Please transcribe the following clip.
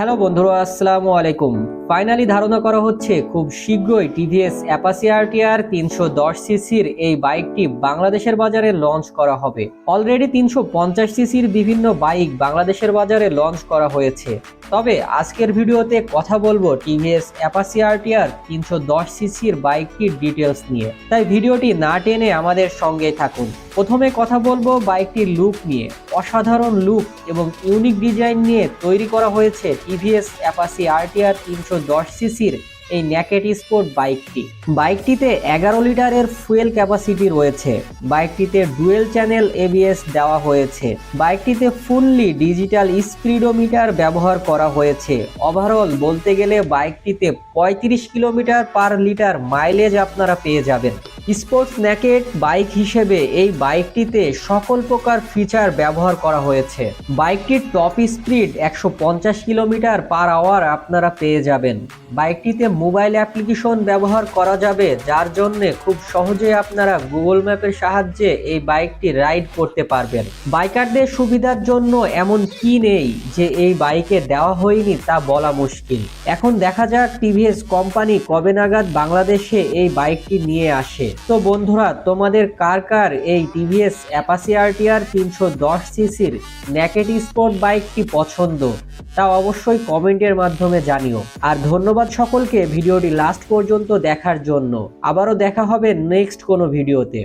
Hello বন্ধুরা, আসসালামু আলাইকুম। ফাইনালি ধারণা করা হচ্ছে খুব শীঘ্রই টিভিএস অ্যাপাসি আরটিআর তিনশো দশ সিসির এই বাইকটি বাংলাদেশের বাজারে লঞ্চ করা হবে। অলরেডি তিনশো পঞ্চাশ সিসির বিভিন্ন বাইক বাংলাদেশের বাজারে লঞ্চ করা হয়েছে। তবে আজকের ভিডিওতে কথা বলব টিভিএস অ্যাপাসি আরটিআর তিনশো দশ সিসির বাইকটির ডিটেলস নিয়ে। তাই ভিডিওটি না টেনে আমাদের সঙ্গেই থাকুন। প্রথমে কথা বলব বাইকটির লুক নিয়ে। অসাধারণ লুক এবং ইউনিক ডিজাইন নিয়ে তৈরি করা হয়েছে টিভিএস অ্যাপাসি আরটিআর তিনশো দশ সিসির এই ন্যাকেট স্পোর্ট বাইকটি বাইকটিতে এগারো লিটারের ফুয়েল ক্যাপাসিটি রয়েছে। বাইকটিতে ডুয়েল চ্যানেল এবিএস দেওয়া হয়েছে। বাইকটিতে ফুললি ডিজিটাল স্পিডোমিটার ব্যবহার করা হয়েছে। ওভারঅল বলতে গেলে বাইকটিতে পঁয়ত্রিশ কিলোমিটার পার লিটার মাইলেজ আপনারা পেয়ে যাবেন। স্পোর্টস ন্যাকেট বাইক হিসেবে এই বাইকটিতে সকল প্রকার ফিচার ব্যবহার করা হয়েছে। বাইকটির টপ স্পিড একশো পঞ্চাশ কিলোমিটার পার আওয়ার আপনারা পেয়ে যাবেন। বাইকটিতে মোবাইল অ্যাপ্লিকেশন ব্যবহার করা যাবে, যার জন্য খুব সহজে আপনারা গুগল ম্যাপের সাহায্যে এই বাইকটি রাইড করতে পারবেন। বাইকারদের সুবিধার জন্য এমন কি নেই যে এই বাইকে দেওয়া হয়নি তা বলা মুশকিল। এখন দেখা যাক টিভিএস কোম্পানি কবে নাগাদ বাংলাদেশে এই বাইকটি নিয়ে আসে। তো বন্ধুরা, তোমাদের কার কার এই টিভিএস অ্যাপাসি আরটিআর তিনশো দশ সিসির ন্যাকেট স্পোর্ট বাইকটি পছন্দ? তা অবশ্যই কমেন্টের মাধ্যমে জানিও। আর ধন্যবাদ সকলকে ভিডিওটি লাস্ট পর্যন্ত দেখার জন্য। আবারও দেখা হবে নেক্সট কোনো ভিডিওতে